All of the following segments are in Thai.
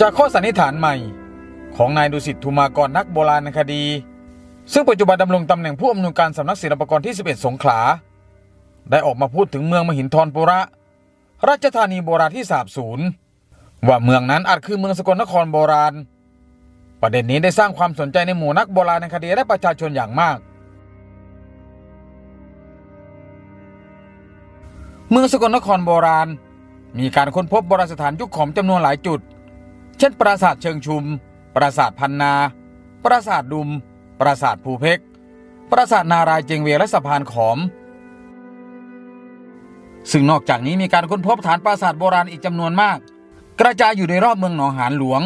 จากข้อสันนิษฐานใหม่ ของนายดุสิตธุมากรนักโบราณคดี ซึ่งปัจจุบันดำรงตำแหน่งผู้อำนวยการสำนักศิลปากรที่ 11 สงขลา ได้ออกมาพูดถึงเมืองมหินทรปุระ ราชธานีโบราณที่สาบสูญว่าเมืองนั้นอาจคือเมืองสกลนครโบราณ ประเด็นนี้ได้สร้างความสนใจในหมู่นักโบราณคดีและประชาชนอย่างมากเมืองสกลนครโบราณ มีการค้นพบโบราณสถานยุคขอมจำนวนหลายจุด เช่น ปราสาทเชิงชุม ปราสาทพันนา ปราสาทดุม ปราสาทภูเพกปราสาทนารายเจงเวียและสะพานขอม ซึ่งนอกจากนี้มีการค้นพบฐานปราสาทโบราณอีกจำนวนมาก กระจายอยู่ในรอบเมืองหนองหานหลวง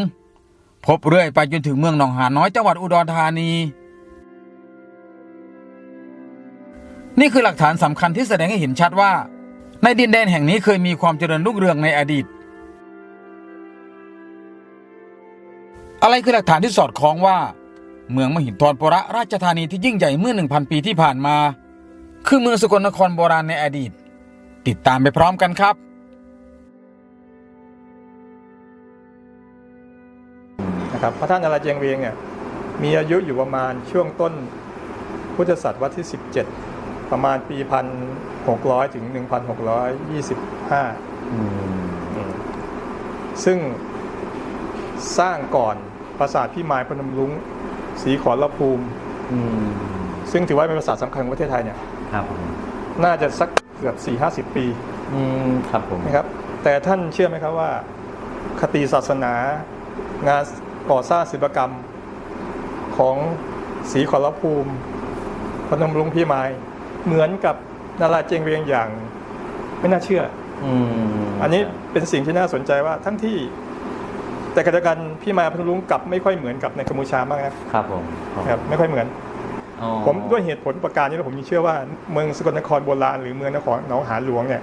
พบเรื่อยไปจนถึงเมืองหนองหานน้อยจังหวัดอุดรธานี นี่คือหลักฐานสำคัญที่แสดงให้เห็นชัดว่า ในดินแดนแห่งนี้เคยมีความเจริญรุ่งเรืองในอดีต อะไรคือหลักฐานที่สอดคล้องว่า เมืองมหินทรปุระราชธานีที่ยิ่งใหญ่เมื่อ 1,000 ปีที่ผ่านมา คือเมืองสกลนครโบราณในอดีต ติดตามไปพร้อมกันครับ นะครับพระท่านนารายณ์เจียงเวียงเนี่ยมีอายุอยู่ประมาณช่วงต้นพุทธศตวรรษที่ 17 ประมาณปี 1,600 ถึง 1,625 ซึ่งสร้างก่อน ปราสาทพี่มายพนมรุ้งศรีขอรภูมิ อืมซึ่งถือว่าเป็นปราสาทสำคัญของประเทศไทยเนี่ยครับผมน่าจะสักเกือบ4-50ปีอืมครับผมนะครับ แต่ท่านเชื่อไหมครับว่า คติศาสนา งานก่อสร้างศิลปกรรมของศรีขอรภูมิพนมรุ้งพี่ไม้เหมือนกับนาราเจงเวียงอย่างไม่น่าเชื่อ อืมอันนี้เป็นสิ่งที่น่าสนใจว่าทั้งที่ แต่กระกันพี่ไม้พนมรุ้งกลับไม่ค่อยเหมือนกับในกัมพูชามากนะครับผมครับไม่ค่อยเหมือนอ๋อผมด้วยเหตุผลประการนี้แล้วผมยังเชื่อว่าเมืองสกลนครโบราณหรือเมืองนครหนองหานหลวงเนี่ย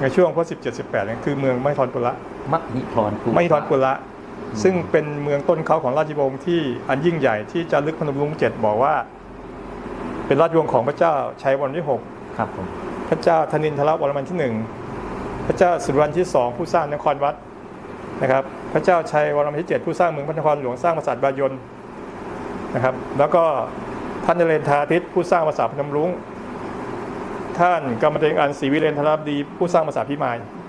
ในช่วงพศ17 18เนี่ยคือเมืองไม่ทอนปุระมหิธรภูไม่ทอนปุระซึ่งเป็นเมืองต้นเขาของราชวงศ์ที่อันยิ่งใหญ่ที่จารึกพนมรุ้งเจ็ดบอกว่า เป็นราชวงศ์ของพระเจ้าชัยวรมันที่หกครับผมพระเจ้าธนินทรวรมันที่หนึ่งพระเจ้าสุรวันที่สองผู้สร้างนครวัด นะครับพระเจ้าชัยวรมันที่เจ็ดผู้สร้างเมืองพระนครหลวงสร้างปราสาทบายนนะครับ แล้วก็ท่านเรนทาทิตผู้สร้างปราสาทพนมรุ้งท่านกรรมเดงอันศรีวิเรนทรบดีผู้สร้างปราสาทพิมาย